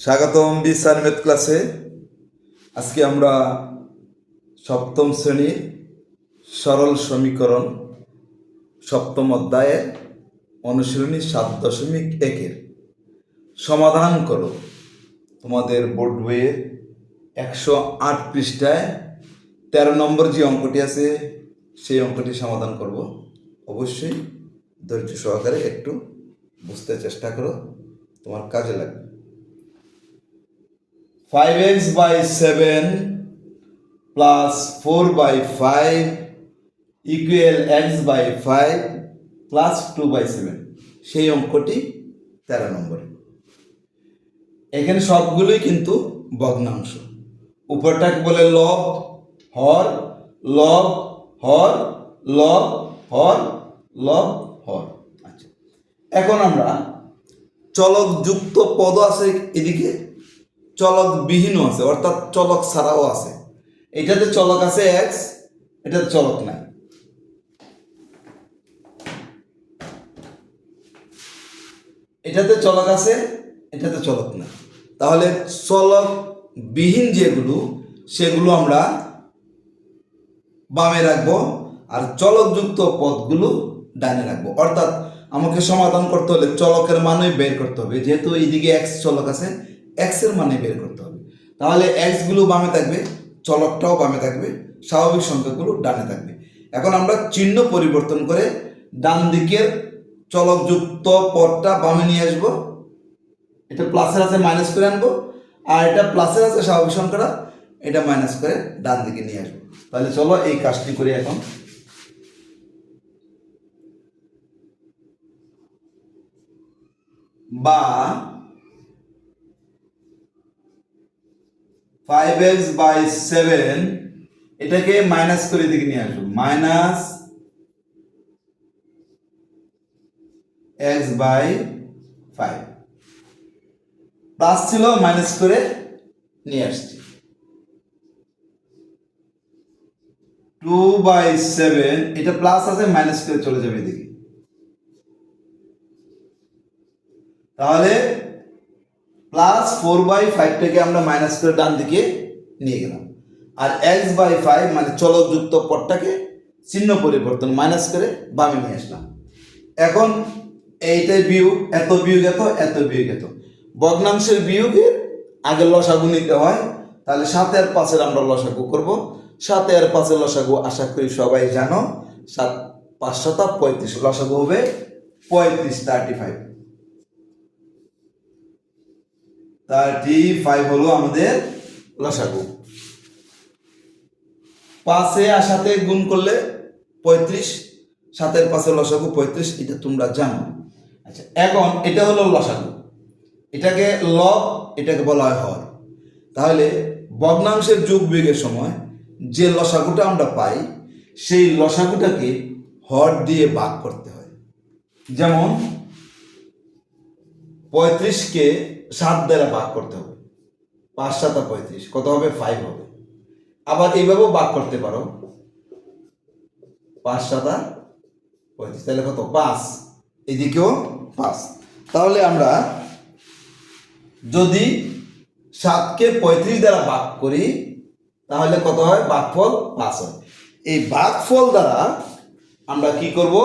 স্বাগতম বিসার ম্যাথ ক্লাসে। আজকে আমরা সপ্তম শ্রেণির সরল সমীকরণ সপ্তম অধ্যায়ের অনুশীলনী সাত দশমিক একের সমাধান করো। তোমাদের বোর্ড বইয়ে একশো আট পৃষ্ঠায় তেরো নম্বর যে অঙ্কটি আছে, সেই অঙ্কটি সমাধান করব। অবশ্যই ধৈর্য সহকারে একটু বুঝতে চেষ্টা করো, তোমার কাজে লাগবে। Five x by seven plus four by five equal x by five plus two by seven সেই অঙ্কটি তেরো নম্বরে। এখানে সবগুলোই কিন্তু ভগ্নাংশ। উপরটাকে বলে লব, হর লব হর লব হর লব, হর। আচ্ছা এখন আমরা চলক যুক্ত পদ আছে এদিকে। চলক বিহীনও আছে, অর্থাৎ চলক ছাড়াও আছে। এটাতে চলক আছে এক্স এটাতে চলক নাই। এটাতে চলক আছে, এটাতে চলক নাই। তাহলে চলক বিহীন যেগুলো, সেগুলো আমরা বামে রাখব, আর চলকযুক্ত পদগুলো ডানে রাখব। অর্থাৎ আমাকে সমাধান করতে হলে চলকের মানই বের করতে হবে। যেহেতু এইদিকে এক্স চলক আছে এক্সের মানে বের করতে হবে। তাহলে এক্সগুলো বামে থাকবে, চলকটাও বামে থাকবে, স্বাভাবিক সংখ্যাগুলো ডানে থাকবে। এখন আমরা চিহ্ন পরিবর্তন করে ডান দিকের চলকযুক্ত পদটা বামে নিয়ে আসব। এটা প্লাসের আছে মাইনাস করে আনব। আর এটা প্লাসের আছে, স্বাভাবিক সংখ্যাটা, এটা মাইনাস করে ডান দিকে নিয়ে আসব। তাহলে চলো এই কাজটি করি এখন। বা ফাইভ এক্স বাই সেভেন এটাকে মাইনাস করে দিকে নিয়ে আসব। Minus x by five plus ছিল মাইনাস করে নিয়ে আসছি। টু বাই সেভেন এটা প্লাস আছে মাইনাস করে চলে যাবে এদিকে। তাহলে প্লাস ফোর বাই ফাইভটাকে আমরা মাইনাস করে ডান দিকে নিয়ে গেলাম। আর এক্স বাই ফাইভ মানে চলকযুক্ত পদটাকে চিহ্ন পরিবর্তন মাইনাস করে বামে নিয়ে আসলাম। এখন এইটাই বিয়োগ, এত বিয়োগ এত এত বিয়োগ এত। ভগ্নাংশের বিয়োগের আগে লসাগু নিতে হয়, তাহলে সাতে আর পাঁচের আমরা লসাগু করব। সাতে আর পাঁচের লসাগু আশা করি সবাই জানো, সাত, পাঁচ শতা পঁয়ত্রিশ, লসাগু হবে পঁয়ত্রিশ থার্টি ফাইভ থার্টি ফাইভ হলো আমাদের লসাগু। পাঁচে আর সাথে গুণ করলে পঁয়ত্রিশ, সাতের পাশে লসাগু পঁয়ত্রিশ, এটা তোমরা জানো। আচ্ছা এখন এটা হলো লসাগু। এটাকে লব, এটাকে বলা হয় হর। তাহলে ভগ্নাংশের যোগ বিয়োগের সময় যে লসাগুটা আমরা পাই, সেই লসাগুটাকে হর দিয়ে ভাগ করতে হয়। যেমন পঁয়ত্রিশকে সাত দ্বারা ভাগ করতে হবে। পাঁচ, সাতা পঁয়ত্রিশ। কত হবে? ফাইভ হবে। আবার এইভাবেও ভাগ করতে পারো। পাঁচ, সাতা পঁয়ত্রিশ। তাহলে কত? পাঁচ। এদিকেও পাঁচ। তাহলে আমরা যদি সাতকে পঁয়ত্রিশ দ্বারা ভাগ করি, তাহলে কত হয়? ভাগফল পাঁচ হয়। এই ভাগফল দ্বারা আমরা কি করব?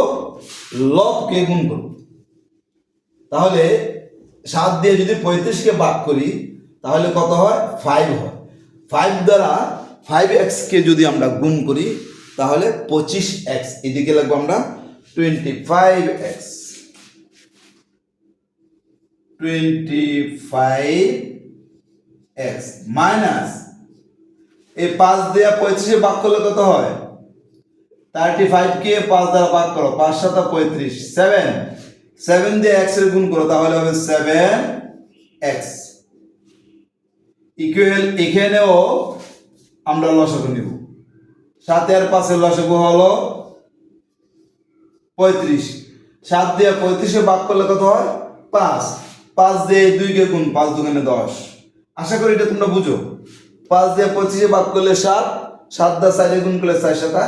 লবকে গুণ করব। তাহলে সাত দিয়ে যদি পঁয়ত্রিশকে ভাগ করি, তাহলে কত হয়? ফাইভ হয়। ফাইভ দ্বারা ফাইভ এক্সকে যদি আমরা গুণ করি, তাহলে পঁচিশ এক্স এদিকে লাগবো আমরা twenty five x twenty five x minus এই পাঁচ দেওয়া পঁয়ত্রিশে ভাগ করলে কত হয়? থার্টি ফাইভকে পাঁচ দ্বারা ভাগ করো, পাঁচ সাত পঁয়ত্রিশ। সেভেন সেভেন দিয়ে এক্সের গুণ করো, তাহলে হবে সেভেন এক্স ইকুয়াল এখানেও আমরা লসাগু নিব। সাতে আর পাঁচের লসাগু হলো পঁয়ত্রিশ। সাত দিয়ে পঁয়ত্রিশে ভাগ করলে কত হয়? পাঁচ। পাঁচ দিয়ে দুইকে গুণ, পাঁচ দুগুণে দশ। আশা করি এটা তোমরা বুঝো। পাঁচ দিয়ে পঁচিশে ভাগ করলে সাত সাত দা চারে গুণ করলে চার সাতা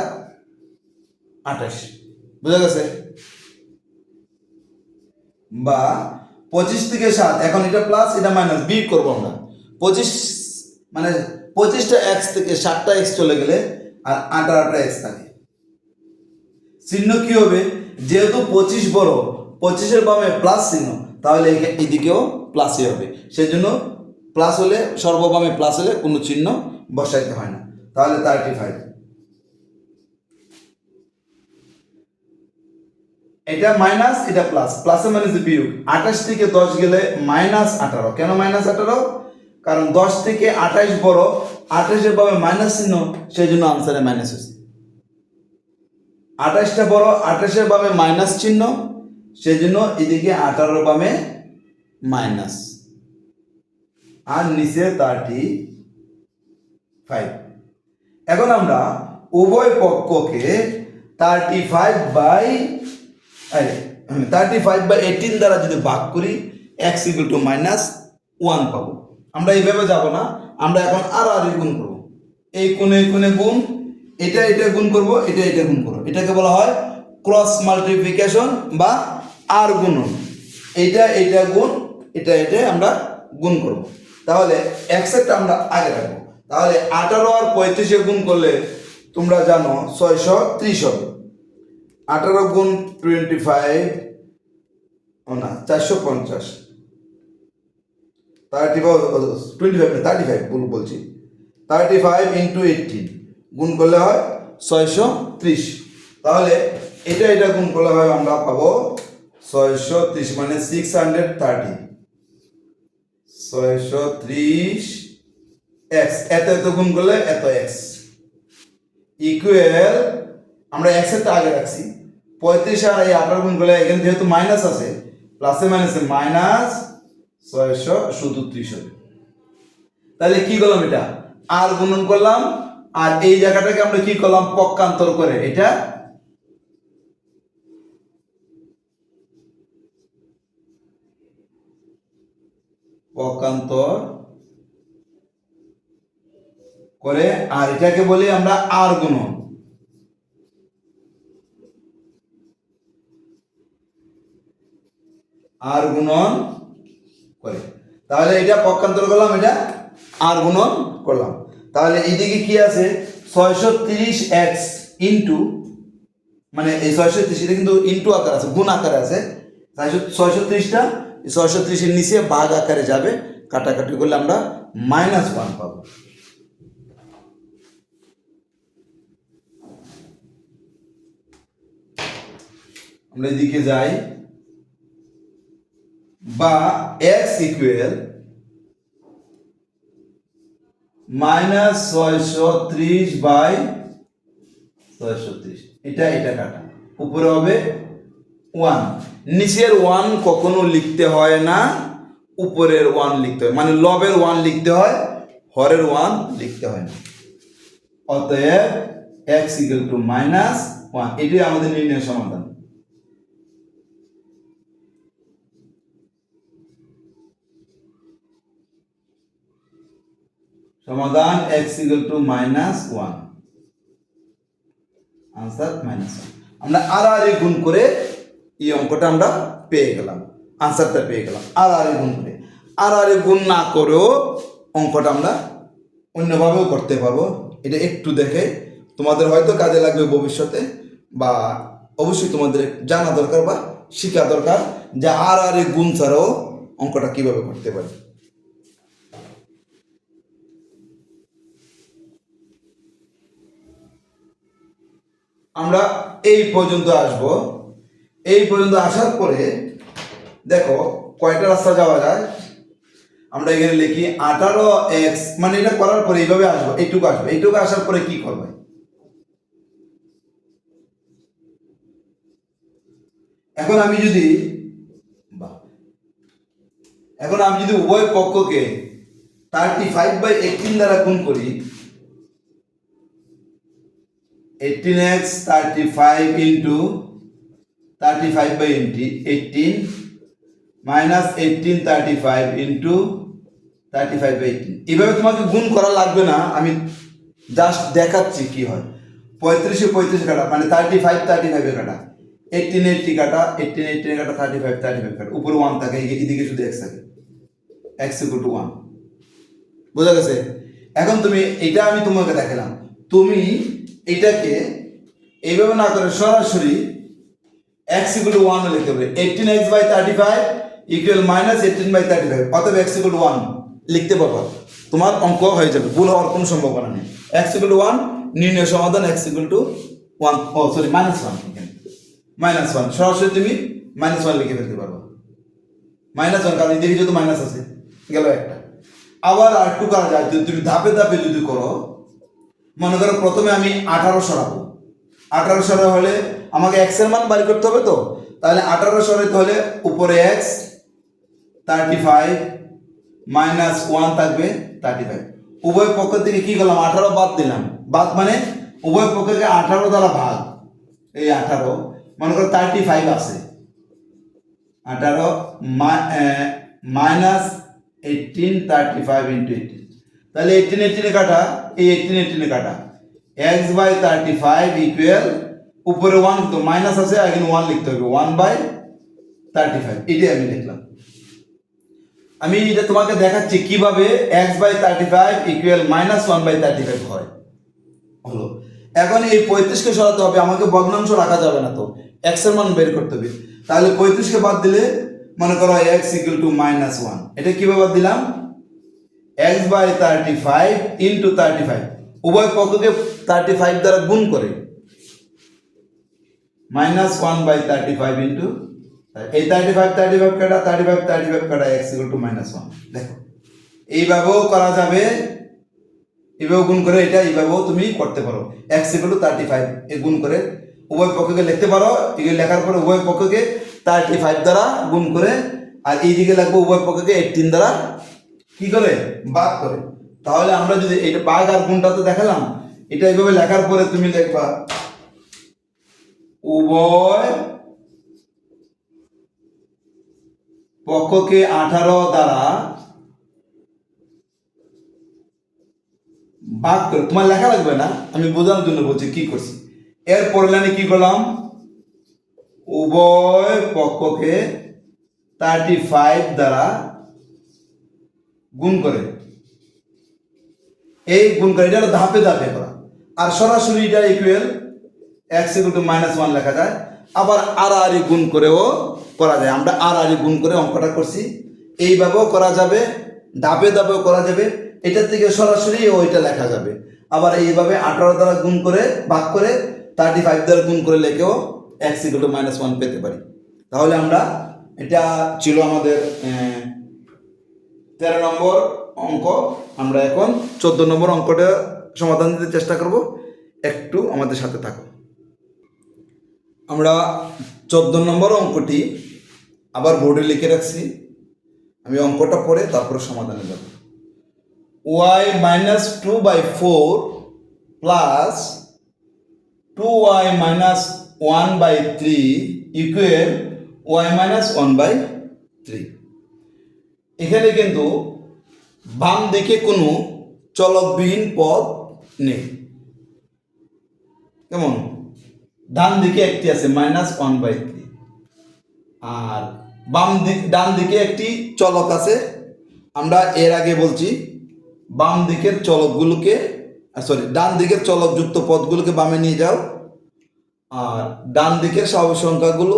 আঠাশ। বুঝা গেছে? বা পঁচিশ থেকে সাত, এখন এটা প্লাস এটা মাইনাস বি করব আমরা। পঁচিশ মানে পঁচিশটা এক্স থেকে সাতটা এক্স চলে গেলে আর আঠারোটা এক্স থাকে। চিহ্ন কি হবে? যেহেতু পঁচিশ বড়, পঁচিশের বামে প্লাস চিহ্ন, তাহলে এদিকেও প্লাসই হবে। সেই জন্য প্লাস হলে সর্ববামে প্লাস হলে কোনো চিহ্ন বসাইতে হয় না। তাহলে থার্টি ফাইভ এটা মাইনাস, এটা প্লাস প্লাসে মাইনাস বিয়োগ। আঠাশ থেকে দশ গেলে মাইনাস আঠারো। কেন মাইনাস আঠারো? কারণ দশ থেকে আঠাশ বড়। আঠাশের ভাবে মাইনাস চিহ্ন, সেই জন্য আনসারে মাইনাস হয়েছে। আঠাশটা বড়, আঠাশের বামে মাইনাস চিহ্ন, সেই জন্য এদিকে আঠারোর বামে মাইনাস। আর নিচে থার্টি ফাইভ এখন আমরা উভয় পক্ষকে thirty five by thirty five by eighteen দ্বারা যদি ভাগ করি x equal to minus one পাবো। আমরা এইভাবে যাব না, আমরা এখন আর আর গুণ করব। এই কোণে কোণে গুণ, এটা এটা গুণ করব, এটা এটা গুণ করব। এটাকে বলা হয় ক্রস মাল্টিপ্লিকেশন বা আর গুণন। এটা এটা গুণ, এটা এটা আমরা গুণ করব। তাহলে একসেটটা আমরা আগে রাখব। তাহলে আঠারো আর পঁয়ত্রিশে গুণ করলে তোমরা জানো ছয়শো ত্রিশ হবে। আঠারো গুণ টোয়েন্টি ফাইভ ও না, চারশো পঞ্চাশ। Thirty five twenty five thirty five ভুল বলছি। থার্টি ফাইভ ইন্টু এইটিন গুণ করলে হয় ছয়শো ত্রিশ। তাহলে এটা এটা গুণ করলে হয় আমরা পাবো ছয়শো ত্রিশ মানে সিক্স হান্ড্রেড থার্টি ছয়শো ত্রিশ এক্স এত এত গুণ করলে এত এক্স ইকুয়াল আমরা এক্সের এক্সেরটা আগে রাখছি। পঁয়ত্রিশ আর এই আঠারো গুণ করলে এখানে যেহেতু মাইনাস আছে প্লাসে মাইনাসে মাইনাস ছয়শো শুধু ত্রিশ হবে। তাহলে কি করলাম এটা? আর গুণন করলাম, আর এই জায়গাটাকে আমরা কি করলাম? পক্ষান্তর করে। এটা পক্ষান্তর করে, আর এটাকে বলি আমরা আর গুণন। আর গুণন করে। তাহলে এটা পক্ষান্তর করলাম, এটা আর গুণন করলাম। তাহলে এইদিকে কি আছে? ছয়শো তিরিশ এক্স ইন্টু মানে এই ছয়শো তিরিশ, এটা কিন্তু ইন্টু আকার আছে, গুণ আকারে আছে। ছয়শো ছয়শো তিরিশটা ছয়শো তিরিশের নিচে ভাগ আকারে যাবে। কাটাকাটি করলে আমরা মাইনাস ওয়ান পাবো। আমরা এদিকে যাই। বা এক্স ইকুয়াল মাইনাস ছয়শো ত্রিশ বাই ছয়শো ত্রিশ এটা এটা কাটা। উপরে হবে ওয়ান নিচের ওয়ান কখনো লিখতে হয় না, উপরের ওয়ান লিখতে হয়। মানে লবের ওয়ান লিখতে হয়, হরের ওয়ান লিখতে হয় না। অতএব x equal to minus one এটাই আমাদের নির্ণয় সমাধান। সমাধান x equal to minus one answer minus আমরা আর আর গুণ করে এই অঙ্কটা আমরা পেয়ে গেলাম। আনসারটা পেয়ে গেলাম। আর আর গুণ করে। আর আর গুণ না করেও অঙ্কটা আমরা অন্যভাবেও করতে পারব। এটা একটু দেখে তোমাদের হয়তো কাজে লাগবে ভবিষ্যতে বা অবশ্যই তোমাদের জানা দরকার বা শেখা দরকার যে আর আর গুণ ছাড়াও অঙ্কটা কীভাবে করতে পারি। আমরা এই পর্যন্ত আসব। এই পর্যন্ত আসার পরে, দেখো, কয়টা রাস্তা যাওয়া যায়? আমরা এখানে লিখি, আঠারো এক্স মানে এটা করার পরে এইভাবে আসব, এইটুকু আসব। এইটুকু আসার পরে কি করবে? এখন আমি যদি এখন আমি যদি উভয় পক্ষকে থার্টি ফাইভ বাই এইটিন দ্বারা গুণ করি eighteen x thirty five into thirty five by eighteen minus eighteen thirty five into thirty five by eighteen এভাবে তোমাকে গুণ করা লাগবে না, আমি জাস্ট দেখাচ্ছি কি হয়। পঁয়ত্রিশে পঁয়ত্রিশ কাটা মানে থার্টি ফাইভ থার্টি ফাইভে কাটা। এইটিন এইটটি কাটা এইটিন এইটিন কাটা থার্টি ফাইভ থার্টি ফাইভ কাটা। উপরে ওয়ান থাকে, এদিকে শুধু এক্স থাকে। এক্স ইকুয়াল টু ওয়ান বোঝা গেছে? এখন তুমি, এটা আমি তোমাকে দেখালাম। তুমি এটাকে এইভাবে না করে সরাসরি এক্স ইকুয়াল টু ওয়ান লিখতে হবে। Eighteen x by thirty five equal minus eighteen by thirty five অতএব এক্স ইকুয়াল ওয়ান লিখতে পারব। তোমার অঙ্ক হয়ে যাবে। ভুল হওয়ার কোনো সম্ভাবনা নেই। এক্স ইকুয়াল টু ওয়ান নির্ণয় সমাধান x equal to one O sorry minus one minus one সরাসরি তুমি মাইনাস ওয়ান লিখে ফেলতে পারব। মাইনাস ওয়ান কারণ এদিকে যেহেতু মাইনাস আছে, গেল একটা। আবার আর একটু করা যায়। তুমি ধাপে ধাপে যদি করো মনে করো প্রথমে আমি আঠারো সরাবো। আঠারো সরা হলে আমাকে এক্সের মান বাড়ি করতে হবে তো? তাহলে আঠারো সরাইতে হলে উপরে x thirty five minus one থাকবে থার্টি ফাইভ উভয় পক্ষ থেকে কী করলাম? আঠারো বাদ দিলাম। বাদ মানে উভয় পক্ষকে আঠারো দ্বারা ভাগ। এই আঠারো, মনে করো থার্টি ফাইভ আছে। আঠারো minus eighteen thirty five into eighteen তাহলে এইটিন এইটিনে কাটা এই এইটিন এইটিনে কাটা। X by thirty five equal উপরে ওয়ান তো মাইনাস আছে আগে ওয়ান লিখতে হবে। ওয়ান বাই থার্টি ফাইভ এটাই আমি লিখলাম আমি এটা তোমাকে দেখাচ্ছি কীভাবে x by thirty five equal minus one by thirty five হয়। হলো। এখন এই পঁয়ত্রিশকে সরাতে হবে, আমাকে ভগ্নাংশ রাখা যাবে না তো। এক্সের মান বের করতে হবে। তাহলে পঁয়ত্রিশকে বাদ দিলে মনে করো x equal to minus one এটা কীভাবে বাদ দিলাম? X by thirty five into thirty five উভয় পক্ষকে থার্টি ফাইভ দ্বারা গুণ করে। Minus one by thirty five into এই থার্টি ফাইভ থার্টি ফাইভ কাটা থার্টি ফাইভ থার্টি ফাইভ কাটা x equal to minus one দেখো, এইভাবেও করা যাবে এভাবে গুণ করে এটা, এইভাবেও তুমি করতে পারো। X equal to thirty five এ গুণ করে উভয় পক্ষকে লিখতে পারো এগুলো লেখার পরে উভয় পক্ষকে থার্টি ফাইভ দ্বারা গুণ করে, আর এই দিকে লাগবে উভয় পক্ষকে এইটিন দ্বারা কি করে? ভাগ করে। তাহলে আমরা যদি এটা ভাগ আর গুণটা তো দেখালাম, এটা এইভাবে লেখার পরে তুমি লিখবা উভয় পক্ষকে আঠারো দ্বারা ভাগ করে, তোমার লেখা লাগবে না? আমি বোঝানোর জন্য বলছি কি করছি। এরপর লাইনে কি করলাম? উভয় পক্ষকে থার্টি ফাইভ দ্বারা গুণ করে। এই গুণ করে, এটা ধাপে ধাপে করা। আর সরাসরি এটা equal x equal to minus one লেখা যায়। আবার আর গুণ করেও করা যায়। আমরা আর আর গুণ করে অঙ্কটা করছি। এইভাবেও করা যাবে, ধাপে ধাপেও করা যাবে। এটার থেকে সরাসরি ওইটা লেখা যাবে। আবার এইভাবে আঠারো দ্বারা গুণ করে, ভাগ করে থার্টি ফাইভ দ্বারা গুণ করে লেখেও x equal to minus one পেতে পারি। তাহলে আমরা, এটা ছিল আমাদের তেরো নম্বর অঙ্ক। আমরা এখন চোদ্দ নম্বর অঙ্কটা সমাধান দিতে চেষ্টা করব। একটু আমাদের সাথে থাকো। আমরা চোদ্দ নম্বর অঙ্কটি আবার বোর্ডে লিখে রাখছি। আমি অঙ্কটা পড়ে তারপরে সমাধানে যাব। Y minus two by four plus two y minus one by three equal y minus one by three. এখানে কিন্তু বাম দিকে কোনো চলকবিহীন পদ নেই। কেমন? ডান দিকে একটি আছে মাইনাস ওয়ান বাই থ্রি আর বাম দিক ডান দিকে একটি চলক আছে। আমরা এর আগে বলছি, বাম দিকের চলকগুলোকে সরি ডান দিকের চলকযুক্ত পথগুলোকে বামে নিয়ে যাও। আর ডান দিকের স্বাভাবিক সংখ্যাগুলো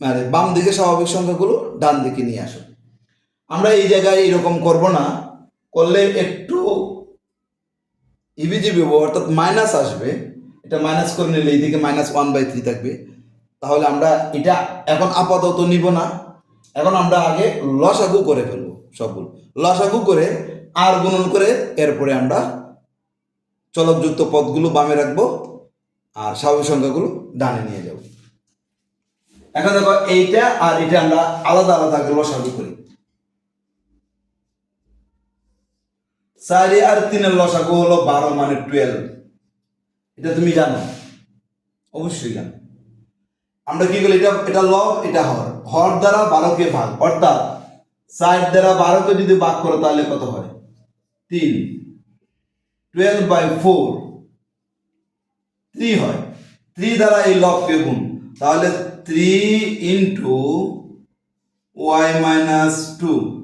মানে বাম দিকের স্বাভাবিক সংখ্যাগুলো ডান দিকে নিয়ে আসো। আমরা এই জায়গায় এরকম করব না। করলে একটু ইবিজিবি অর্থাৎ মাইনাস আসবে। এটা মাইনাস করে নিলে এইদিকে মাইনাস ওয়ান বাই থ্রি থাকবে। তাহলে আমরা এটা এখন আপাতত নিব না। এখন আমরা আগে লসাগু করে ফেলব সবগুলো। লসাগু করে আর গুণন করে এরপরে আমরা চলকযুক্ত পদগুলো বামে রাখব আর স্বাভাবিক সংখ্যাগুলো ডানে নিয়ে যাব। এখন দেখো এইটা আর এটা আমরা আলাদা আলাদা লসাগু করি। চারি আর তিনের লসাগু হলো বারো মানে টুয়েলভ এটা তুমি জানো? অবশ্যই জানো। আমরা কি করি এটা এটা লব এটা হর। হর দ্বারা বারোকে ভাগ। অর্থাৎ চার দ্বারা বারোকে যদি ভাগ করো, তাহলে কত হয়? তিন। টুয়েলভ বাই ফোর থ্রি হয়। থ্রি দ্বারা এই লবকে গুণ। তাহলে three into y minus two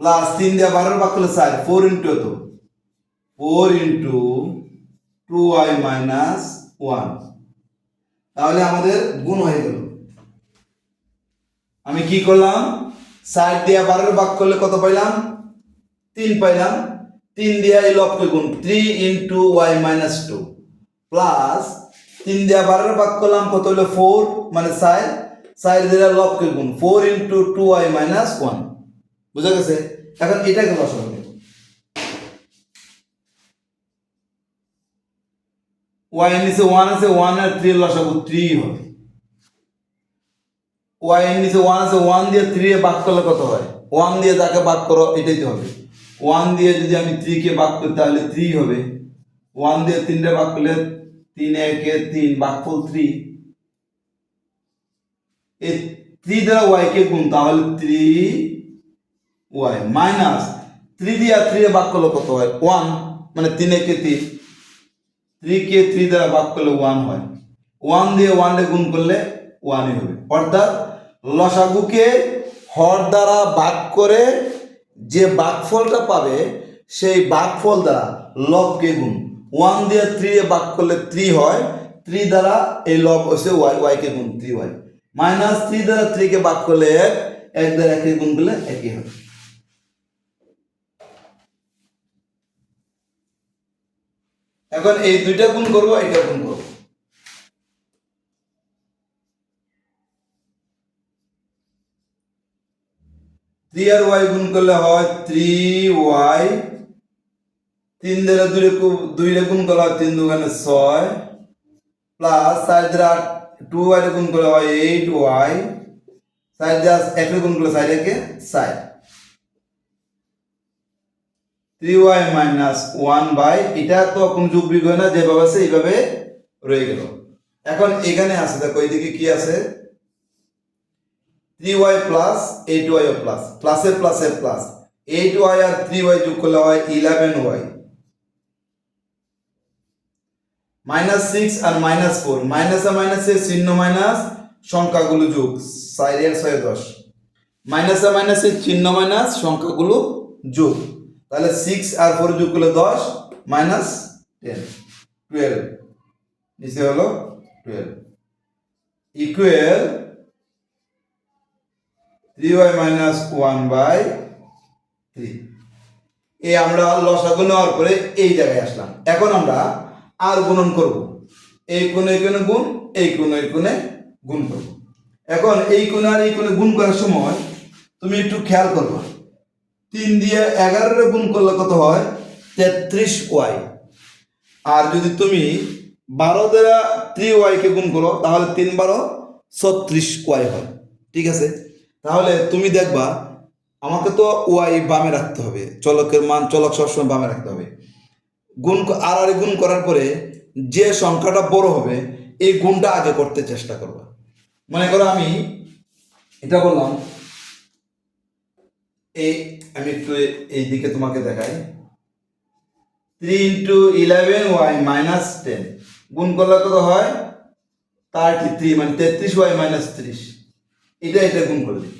plus তিন দিয়ে বারোর বাক করলে চার ফোর ইন্টু তো four into two y minus one তাহলে আমাদের গুণ হয়ে গেল আমি কি করলাম ষাট দিয়ে বারোর ভাগ করলে কত পাইলাম তিন পাইলাম তিন দিয়ে এই লবকে গুণ three into y minus two plus তিন দিয়ে বারোর ভাগ করলাম কত হলো ফোর মানে সাই সাইড দিয়ে লবকে গুণ four into two y minus one বুঝা গেছে? এখন এটাকে বসাবো ওয়াই নিচে ওয়ান আছে ওয়ান আর থ্রি লসাগু থ্রি হবে। ওয়াই নিচে ওয়ান আছে ওয়ান দিয়ে থ্রি ভাগ করলে কত হয়? ওয়ান দিয়ে যাকে ভাগ করো, এটাই হবে। ওয়ান দিয়ে যদি আমি থ্রি কে ভাগ করি, তাহলে থ্রি হবে। ওয়ান দিয়ে তিনটে ভাগ করলে তিন, একে তিন ভাগফল থ্রি এই থ্রি দ্বারা ওয়াই কে গুণ, তাহলে থ্রি ওয়াই মাইনাস থ্রি দিয়া থ্রি ভাগ করলে কত হয়? ওয়ান মানে তিন একে তিন। থ্রি কে থ্রি দ্বারা ভাগ করলে ওয়ান হয়। ওয়ান দিয়ে ওয়ান ডে গুণ করলে ওয়ানই হবে। অর্থাৎ লসাগুকে হর দ্বারা ভাগ করে যে ভাগফলটা পাবে, সেই ভাগফল দ্বারা লবকে গুণ। ওয়ান দিয়ে থ্রি ভাগ করলে থ্রি হয়। থ্রি দ্বারা এই লব হচ্ছে ওয়াই ওয়াইকে গুণ থ্রি ওয়াই মাইনাস থ্রি দ্বারা থ্রিকে ভাগ করলে এক এক দ্বারা একে গুণ করলে একই হবে এখন এই দুইটা গুণ করব এটা গুণ করব। থ্রি আর ওয়াই গুণ করলে হয় থ্রি ওয়াই তিন দ্বারা দুই দুই গুণ করলে হয় তিন দুগানে ছয়। প্লাস চার দ্বারা টু ওয়াই গুণ করলে হয় এইট ওয়াই চার দ্বারা এক গুণ করলে চার একে চার three y minus one by এটা তো কোনো যুগ বিগ হয় না, যেভাবে আছে এইভাবে রয়ে গেল। এখন এখানে আছে, দেখো এইদিকে কি আছে? Three y plus eight y plus প্লাসে প্লাসে প্লাস এইট ওয়াই আর থ্রি ওয়াই যোগ করলে হয় ইলেভেন ওয়াই মাইনাস সিক্স আর মাইনাস ফোর মাইনাসে মাইনাসে চিহ্ন মাইনাস সংখ্যাগুলো যোগ, চার ছয় দশ। মাইনাসে মাইনাসে চিহ্ন মাইনাস সংখ্যাগুলো যোগ। তাহলে সিক্স আর ফোর যোগ করলে দশ মাইনাস টেন টুয়েলভ নিচে হলো twelve equal three y minus one by three এই আমরা লসাগু নেওয়ার পরে এই জায়গায় আসলাম। এখন আমরা আর গুণন করব। এই কোণে এই কোণে গুণ, এই কোণে এই কোণে গুণ করব। এখন এই কোণে আর এই কোণে গুণ করার সময় তুমি একটু খেয়াল করবা। তিন দিয়ে এগারোরে গুণ করলে কত হয়? তেত্রিশ ওয়াই। আর যদি তুমি বারো দ্বারা থ্রি ওয়াইকে গুণ করো, তাহলে তিন বারো ছত্রিশ ওয়াই হয়। ঠিক আছে? তাহলে তুমি দেখবা, আমাকে তো ওয়াই বামে রাখতে হবে। চলকের মান চলক সবসময় বামে রাখতে হবে। গুণ আর আর গুণ করার পরে যে সংখ্যাটা বড় হবে, এই গুণটা আগে করতে চেষ্টা করবা। মনে করো আমি এটা বললাম এই আমি একটু এই দিকে তোমাকে দেখাই। Three into eleven y minus ten গুণ করলে কত হয়? থার্টি থ্রি মানে তেত্রিশ ওয়াই মাইনাস ত্রিশ। এটা এটা গুণ করলি।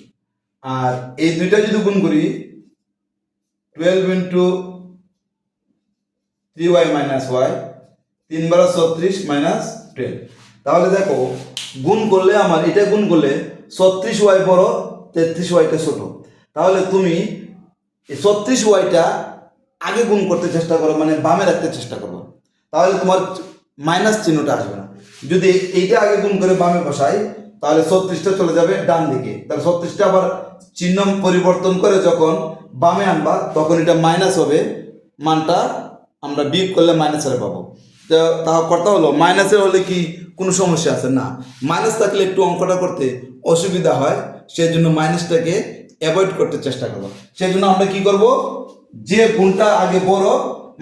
আর এই দুইটা যদি গুণ করি twelve into three y minus y তিন বারো ছত্রিশ মাইনাস টুয়েলভ তাহলে দেখো, গুণ করলে আমার, এটা গুণ করলে ছত্রিশ ওয়াই বড়, তেত্রিশ ওয়াইটা ছোট। তাহলে তুমি ছত্রিশ ওয়াইটা আগে গুণ করতে চেষ্টা করো মানে বামে রাখতে চেষ্টা করো। তাহলে তোমার মাইনাস চিহ্নটা আসবে না। যদি এইটা আগে গুণ করে বামে বসাই, তাহলে ছত্রিশটা চলে যাবে ডান দিকে। তাহলে ছত্রিশটা আবার চিহ্ন পরিবর্তন করে যখন বামে আনবা, তখন এটা মাইনাস হবে। মানটা আমরা বিয়োগ করলে মাইনাসের পাবো। তো তা কথা হলো, মাইনাসের হলে কি কোনো সমস্যা আছে? না। মাইনাস থাকলে একটু অঙ্কটা করতে অসুবিধা হয় সেই জন্য মাইনাসটাকে অ্যাভয়েড করতে চেষ্টা করব। সেই জন্য আমরা কি করব? যে গুণটা আগে বড়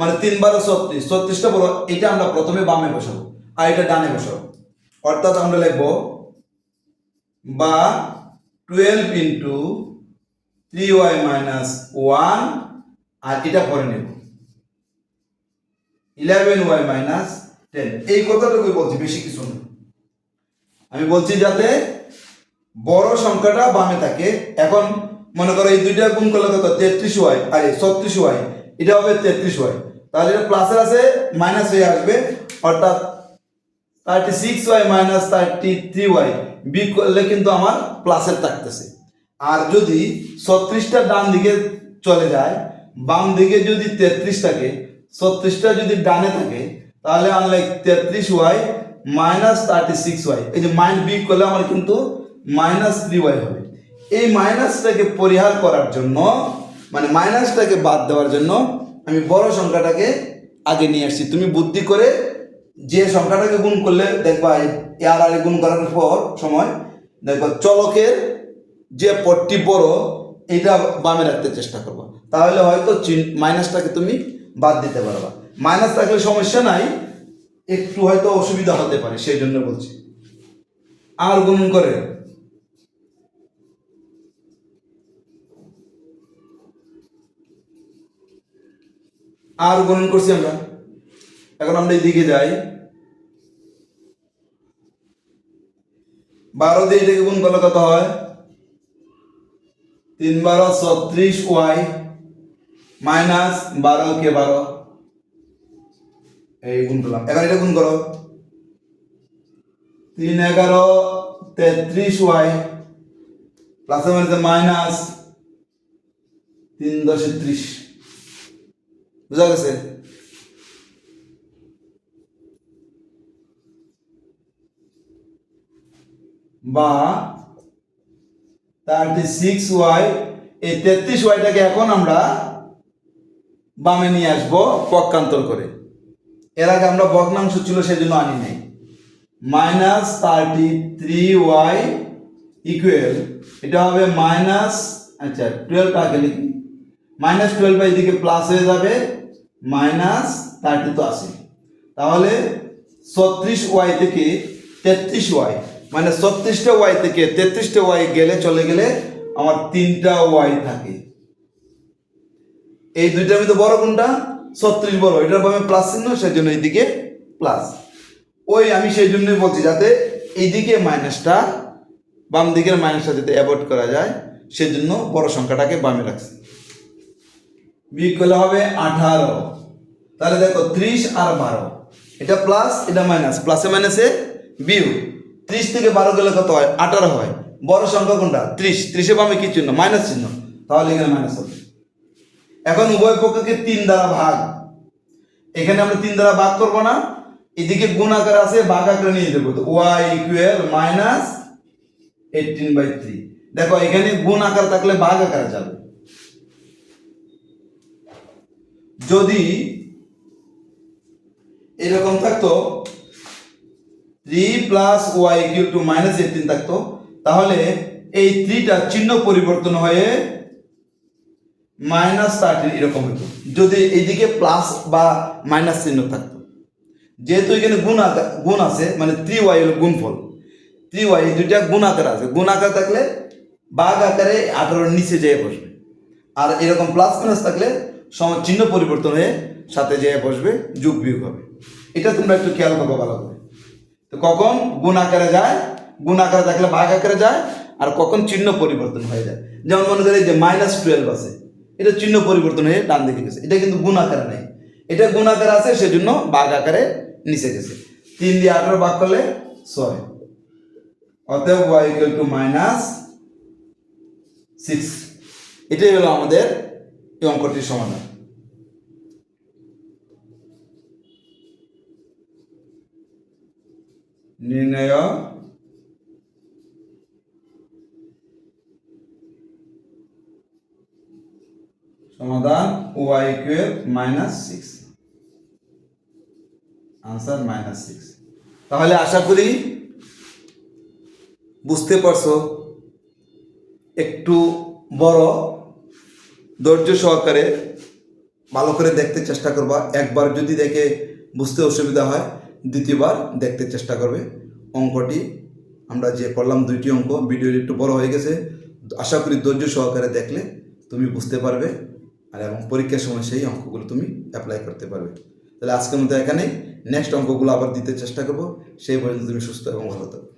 মানে তিন বারো ছত্রিশ, ছত্রিশটা বড়, এটা আমরা প্রথমে বামে বসাবো, আর এটা ডানে বসাবো। অর্থাৎ আমরা লিখব বা twelve into three y minus one আর এটা পরে নেব। ইলেভেন ওয়াই মাইনাস টেন এই কথাটুকুই বলছি, বেশি কিছু না। আমি বলছি যাতে বড় সংখ্যাটা বামে থাকে। এখন মনে করো এই দুইটা গুণ করলে কত? তেত্রিশ ওয়াই আরে ছত্রিশ ওয়াই এটা হবে তেত্রিশ ওয়াই তাহলে এটা প্লাসের আছে মাইনাস হয়ে আসবে। অর্থাৎ thirty six y minus thirty three y B করলে কিন্তু আমার প্লাসের থাকতেছে। আর যদি ছত্রিশটা ডান দিকে চলে যায়, বাম দিকে যদি তেত্রিশ থাকে, ছত্রিশটা যদি ডানে থাকে, তাহলে আনলাইক তেত্রিশ y minus thirty six y এই যে মাইন বি করলে আমার কিন্তু মাইনাস থ্রি ওয়াই হবে। এই মাইনাসটাকে পরিহার করার জন্য মানে মাইনাসটাকে বাদ দেওয়ার জন্য আমি বড় সংখ্যাটাকে আগে নিয়ে আসছি। তুমি বুদ্ধি করে যে সংখ্যাটাকে গুণ করলে, দেখবা এর আর গুণ করার পর সময়, দেখবা চলকের যে পটটি বড় এটা বামে রাখতে চেষ্টা করবা। তাহলে হয়তো মাইনাসটাকে তুমি বাদ দিতে পারবা। মাইনাস থাকলে সমস্যা নাই, একটু হয়তো অসুবিধা হতে পারে সেই জন্য বলছি। আর গুণ করে। আর গণন করছি আমরা। এখন আমরা এদিকে যাই। বারো দিয়ে এটাকে গুণ করলে কত হয়? তিন বারো, ছত্রিশ, ওয়াই, মাইনাস বারো, কে বারো? এই গুণ করলাম। এখন এটা গুণ করো। তিন এগারো, তেত্রিশ, ওয়াই প্লাসে মাইনাস তিন দশে ত্রিশ। বুঝা গেছে বা থার্টি সিক্স ওয়াই এই তেত্রিশ ওয়াইটাকে এখন আমরা বামে নিয়ে আসব পক্ষান্তর করে। এর আগে আমরা ভগ্নাংশ ছিল, সেজন্য আনি নাই। Minus thirty three y equal এটা হবে মাইনাস আচ্ছা টুয়েলভ টাকা লিখি। মাইনাস টুয়েলভ এদিকে প্লাস হয়ে যাবে মাইনাস থার্টি তো আসে তাহলে ছত্রিশ ওয়াই থেকে তেত্রিশ ওয়াই মানে ছত্রিশটা ওয়াই থেকে তেত্রিশটা ওয়াই গেলে চলে গেলে আমার তিনটা ওয়াই থাকে। এই দুইটার মধ্যে বড় কোনটা? ছত্রিশ বড়। এটার ভাবে প্লাস চিহ্ন সেই জন্য এইদিকে প্লাস। ওই আমি সেই জন্যই বলছি যাতে এইদিকে মাইনাসটা বাম দিকের মাইনাসটা যাতে অ্যাভয়েড করা যায়, সেজন্য বড় সংখ্যাটাকে বামে রাখছি। বি করলে হবে আঠারো। তাহলে দেখো ত্রিশ আর বারো। এটা প্লাস এটা মাইনাস প্লাসে মাইনাসে বিউ ত্রিশ থেকে বারো গেলে কত হয়? আঠারো হয়। বড় সংখ্যা কোনটা? ত্রিশ। ত্রিশে বামে কি চিহ্ন? মাইনাস চিহ্ন। তাহলে এখানে মাইনাস হবে। এখন উভয় পক্ষকে তিন দ্বারা ভাগ। এখানে আমরা তিন দ্বারা ভাগ করব না। এদিকে গুণ আকার আছে ভাগ আকারে নিয়ে দেবো। তো y equal minus eighteen by three দেখো, এখানে গুণ আকার থাকলে ভাগ আকারে যাবে। যদি এরকম থাকতো three plus y equal to minus eighteen থাকতো। তাহলে এই থ্রিটা চিহ্ন পরিবর্তন হয়ে মাইনাস থার্টিন এরকম হতো। যদি এইদিকে প্লাস বা মাইনাস চিহ্ন থাকতো। যেহেতু এখানে গুণ আকার গুণ আছে মানে থ্রি ওয়াই হলো গুণফল। থ্রি ওয়াই দুইটা গুণ আকার আছে। গুণ আকার থাকলে বাঘ আকারে আঠারোর নিচে যেয়ে বসবে। আর এরকম প্লাস মাইনাস থাকলে চিহ্ন পরিবর্তন হয়ে সাথে যেয়ে বসবে, যুগ বিয়োগ হবে। এটা তোমরা একটু খেয়াল করব ভালো করে। তো কখন গুণ আকারে যায়? গুণ আকারে থাকলে ভাগ আকারে যায়, আর কখন চিহ্ন পরিবর্তন হয়ে যায়। যেমন মনে করি যে মাইনাস টুয়েলভ আছে। এটা চিহ্ন পরিবর্তন হয়ে ডান দিকে গেছে। এটা কিন্তু গুণ আকারে নেই। এটা গুণ আকারে আছে, সেজন্য বাঘ আকারে নিচে গেছে। তিন দিয়ে আঠারো ভাগ করলে ছয়। অতএব y equal to minus six এটাই হলো আমাদের এই অঙ্কটির সমাধান। নির্ণয় সমাধান y equal minus six. Answer minus six. তাহলে আশা করি বুঝতে পারছ। একটু বড় ধৈর্য সহকারে ভালো করে দেখতে চেষ্টা করবা। একবার যদি দেখে বুঝতে অসুবিধা হয়, দ্বিতীয়বার দেখতে চেষ্টা করবে। অঙ্কটি আমরা যে করলাম দুইটি অঙ্ক ভিডিওটি একটু বড় হয়ে গেছে। আশা করি ধৈর্য সহকারে দেখলে তুমি বুঝতে পারবে আর এবং পরীক্ষার সময় সেই অঙ্কগুলো তুমি অ্যাপ্লাই করতে পারবে। তাহলে আজকের মতো এখানেই। নেক্সট অঙ্কগুলো আবার দিতে চেষ্টা করব। সেই পর্যন্ত তুমি সুস্থ এবং ভালো থাকো।